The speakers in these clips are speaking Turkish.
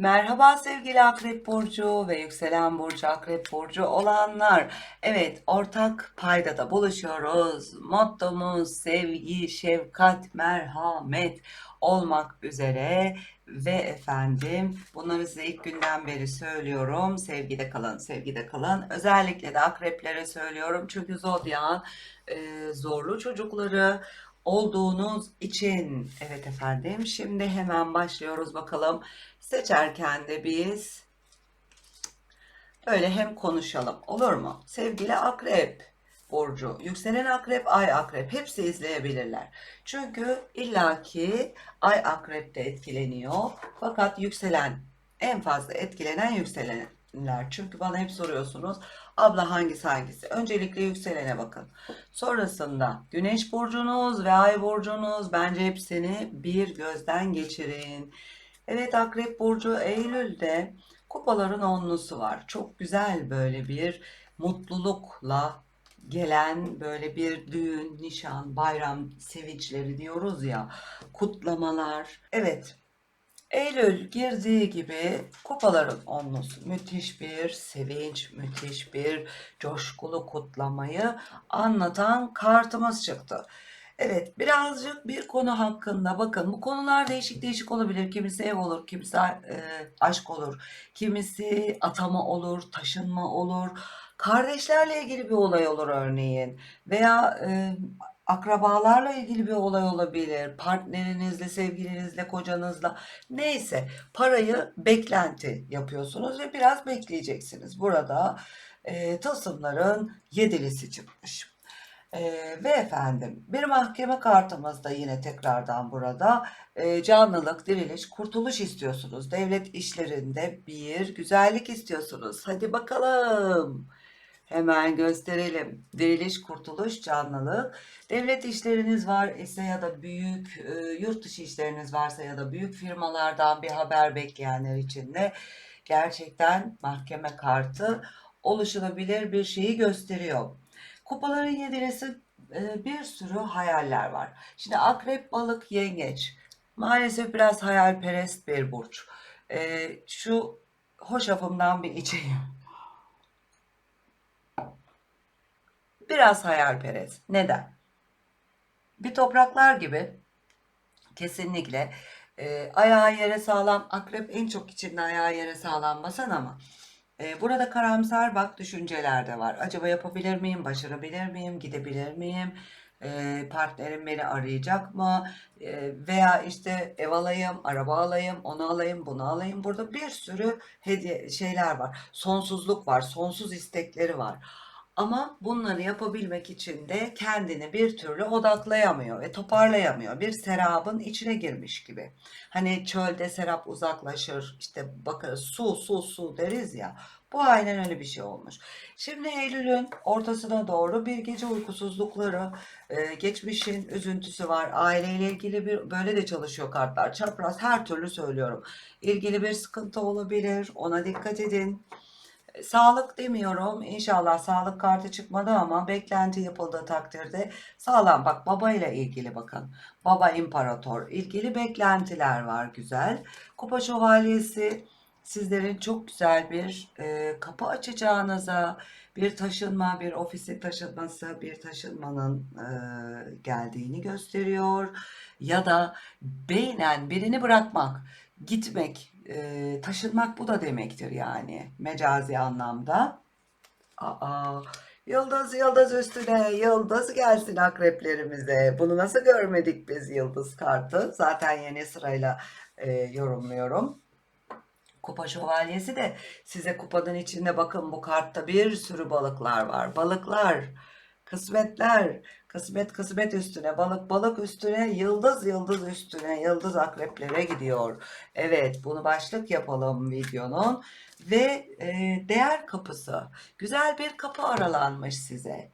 Merhaba sevgili Akrep Burcu ve yükselen Burcu Akrep Burcu olanlar. Evet ortak paydada buluşuyoruz. Mottomuz sevgi, şefkat, merhamet olmak üzere ve efendim bunları size ilk günden beri söylüyorum. Sevgide kalın, sevgide kalın. Özellikle de akreplere söylüyorum. Çünkü Zodyak'ın e, zorlu çocukları olduğunuz için. Evet efendim şimdi hemen başlıyoruz bakalım. Seçerken de biz öyle hem konuşalım olur mu? Sevgili akrep burcu, yükselen akrep, ay akrep hepsi izleyebilirler. Çünkü illaki ay akrepte etkileniyor. Fakat yükselen en fazla etkilenen yükselenler. Çünkü bana hep soruyorsunuz abla hangisi hangisi? Öncelikle yükselene bakın. Sonrasında güneş burcunuz ve ay burcunuz bence hepsini bir gözden geçirin. Evet Akrep Burcu Eylül'de kupaların onlusu var. Çok güzel böyle bir mutlulukla gelen böyle bir düğün, nişan, bayram sevinçleri diyoruz ya, kutlamalar. Evet, Eylül girdiği gibi kupaların onlusu müthiş bir sevinç, müthiş bir coşkulu kutlamayı anlatan kartımız çıktı. Evet, birazcık bir konu hakkında bakın. Bu konular değişik değişik olabilir. Kimisi ev olur, kimisi e, aşk olur, kimisi atama olur, taşınma olur. Kardeşlerle ilgili bir olay olur örneğin veya e, akrabalarla ilgili bir olay olabilir. Partnerinizle, sevgilinizle, kocanızla neyse parayı beklenti yapıyorsunuz ve biraz bekleyeceksiniz. Burada e, tılsımların yedilisi çıkmış. Ee, ve efendim bir mahkeme kartımız da yine tekrardan burada Ee, canlılık, diriliş, kurtuluş istiyorsunuz. Devlet işlerinde bir güzellik istiyorsunuz. Hadi bakalım. Hemen gösterelim. Diriliş, kurtuluş, canlılık. Devlet işleriniz var ise ya da büyük e, yurt dışı işleriniz varsa ya da büyük firmalardan bir haber bekleyenler için de gerçekten mahkeme kartı oluşulabilir bir şeyi gösteriyor. Kupaların yedilisi e, bir sürü hayaller var. Şimdi akrep, balık, yengeç. Maalesef biraz hayalperest bir burç. E, şu hoşafımdan bir içeyim. Biraz hayalperest. Neden? Bir topraklar gibi kesinlikle e, ayağı yere sağlam. Akrep en çok içinde ayağı yere sağlam basan ama e, burada karamsar bak düşünceler de var. Acaba yapabilir miyim, başarabilir miyim, gidebilir miyim? E, partnerim beni arayacak mı? E, veya işte ev alayım, araba alayım, onu alayım, bunu alayım. Burada bir sürü hediye şeyler var. Sonsuzluk var, sonsuz istekleri var. Ama bunları yapabilmek için de kendini bir türlü odaklayamıyor ve toparlayamıyor. Bir serabın içine girmiş gibi. Hani çölde serap uzaklaşır, işte bakın su su su deriz ya. Bu aynen öyle bir şey olmuş. Şimdi Eylül'ün ortasına doğru bir gece uykusuzlukları, e, geçmişin üzüntüsü var. Aileyle ilgili bir böyle de çalışıyor kartlar. Çapraz her türlü söylüyorum. İlgili bir sıkıntı olabilir. Ona dikkat edin. Sağlık demiyorum. İnşallah sağlık kartı çıkmadı ama beklenti yapıldığı takdirde sağlam. Bak babayla ilgili bakın. Baba imparator. ilgili beklentiler var güzel. Kupa şövalyesi sizlerin çok güzel bir e, kapı açacağınıza, bir taşınma, bir ofisi taşınması, bir taşınmanın e, geldiğini gösteriyor. Ya da beynen birini bırakmak, gitmek, e, taşınmak bu da demektir yani mecazi anlamda. Aa, yıldız yıldız üstüne yıldız gelsin akreplerimize. Bunu nasıl görmedik biz yıldız kartı? Zaten yeni sırayla e, yorumluyorum. Kupa şövalyesi de size kupanın içinde bakın bu kartta bir sürü balıklar var. Balıklar, kısmetler, kısmet kısmet üstüne, balık balık üstüne, yıldız yıldız üstüne, yıldız akreplere gidiyor. Evet bunu başlık yapalım videonun. Ve e, değer kapısı. Güzel bir kapı aralanmış size.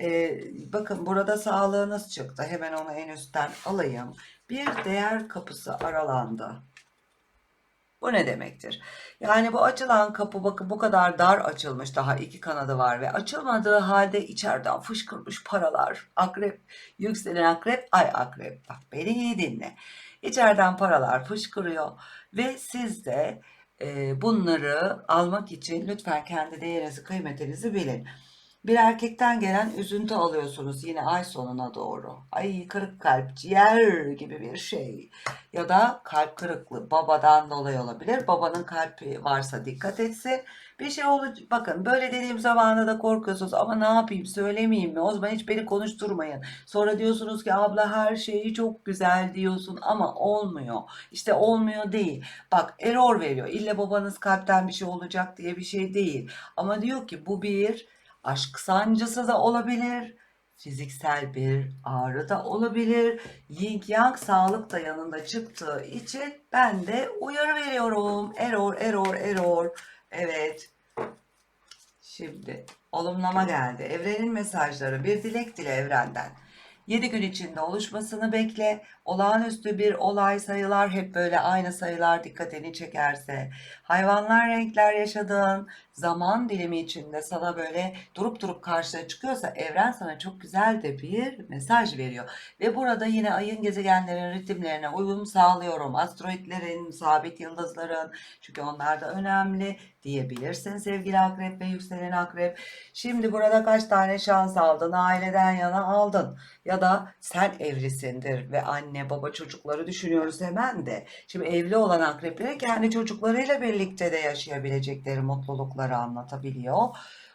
E, bakın burada sağlığınız çıktı. Hemen onu en üstten alayım. Bir değer kapısı aralandı. Bu ne demektir? Yani bu açılan kapı bakın bu kadar dar açılmış daha iki kanadı var ve açılmadığı halde içeriden fışkırmış paralar. Akrep, yükselen akrep, ay akrep. Bak beni iyi dinle. İçeriden paralar fışkırıyor ve siz de Ee, bunları almak için lütfen kendi değerinizi, kıymetinizi bilin. Bir erkekten gelen üzüntü alıyorsunuz yine ay sonuna doğru. Ay kırık kalp, ciğer gibi bir şey. Ya da kalp kırıklığı babadan dolayı olabilir. Babanın kalbi varsa dikkat etsin. Bir şey olacak. Bakın böyle dediğim zamanında da korkuyorsunuz ama ne yapayım söylemeyeyim mi? O zaman hiç beni konuşturmayın. Sonra diyorsunuz ki abla her şeyi çok güzel diyorsun ama olmuyor. İşte olmuyor değil. Bak error veriyor. İlle babanız kalpten bir şey olacak diye bir şey değil. Ama diyor ki bu bir aşk sancısı da olabilir. Fiziksel bir ağrı da olabilir. Yin yang sağlık da yanında çıktığı için ben de uyarı veriyorum. Error, error, error. Evet. Şimdi olumlama geldi. Evrenin mesajları bir dilek dile evrenden. 7 gün içinde oluşmasını bekle. Olağanüstü bir olay sayılar hep böyle aynı sayılar dikkatini çekerse. Hayvanlar renkler yaşadığın zaman dilimi içinde sana böyle durup durup karşına çıkıyorsa evren sana çok güzel de bir mesaj veriyor. Ve burada yine ayın gezegenlerin ritimlerine uyum sağlıyorum. Asteroidlerin, sabit yıldızların çünkü onlar da önemli diyebilirsin sevgili akrep ve yükselen akrep. Şimdi burada kaç tane şans aldın? Aileden yana aldın. Ya da sen evlisindir ve anne baba çocukları düşünüyoruz hemen de. Şimdi evli olan akrepleri kendi çocuklarıyla birlikte de yaşayabilecekleri mutlulukları anlatabiliyor.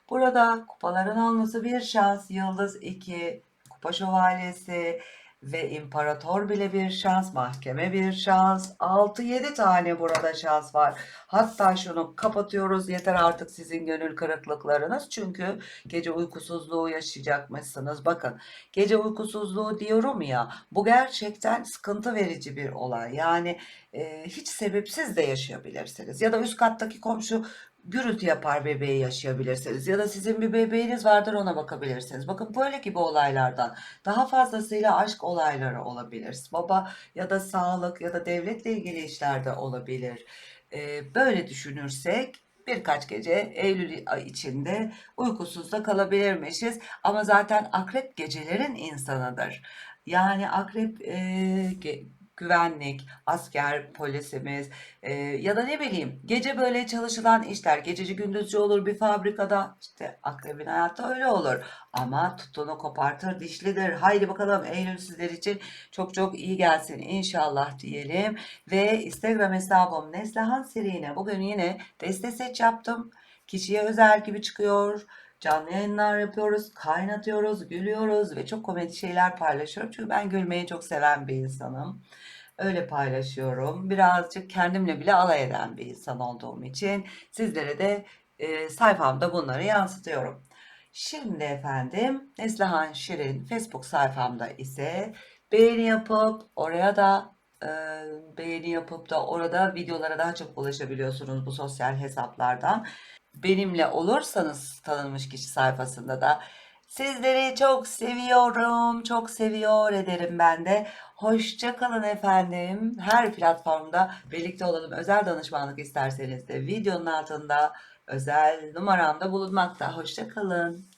Burada kupaların alması bir şans, yıldız 2, kupa şövalyesi ve imparator bile bir şans, mahkeme bir şans, 6-7 tane burada şans var. Hatta şunu kapatıyoruz yeter artık sizin gönül kırıklıklarınız çünkü gece uykusuzluğu yaşayacakmışsınız. Bakın gece uykusuzluğu diyorum ya bu gerçekten sıkıntı verici bir olay. Yani e, hiç sebepsiz de yaşayabilirsiniz ya da üst kattaki komşu gürültü yapar bebeği yaşayabilirsiniz ya da sizin bir bebeğiniz vardır ona bakabilirsiniz. Bakın böyle gibi olaylardan daha fazlasıyla aşk olayları olabilir. Baba ya da sağlık ya da devletle ilgili işlerde olabilir. Ee, böyle düşünürsek birkaç gece Eylül içinde uykusuz da kalabilirmişiz. Ama zaten akrep gecelerin insanıdır. Yani akrep e, güvenlik, asker, polisimiz e, ya da ne bileyim gece böyle çalışılan işler gececi gündüzcü olur bir fabrikada işte akrebin hayatı öyle olur. Ama tutunu kopartır dişlidir. Haydi bakalım Eylül sizler için çok çok iyi gelsin inşallah diyelim. Ve Instagram hesabım Neslihan Sirine bugün yine deste seç yaptım. Kişiye özel gibi çıkıyor. Canlı yayınlar yapıyoruz, kaynatıyoruz, gülüyoruz ve çok komedi şeyler paylaşıyorum. Çünkü ben gülmeyi çok seven bir insanım. Öyle paylaşıyorum. Birazcık kendimle bile alay eden bir insan olduğum için sizlere de e, sayfamda bunları yansıtıyorum. Şimdi efendim Neslihan Şirin Facebook sayfamda ise beğeni yapıp oraya da e, beğeni yapıp da orada videolara daha çok ulaşabiliyorsunuz bu sosyal hesaplardan. Benimle olursanız tanınmış kişi sayfasında da sizleri çok seviyorum, çok seviyor ederim ben de. Hoşça kalın efendim. Her platformda birlikte olalım. Özel danışmanlık isterseniz de videonun altında özel numaramda bulunmakta. Hoşça kalın.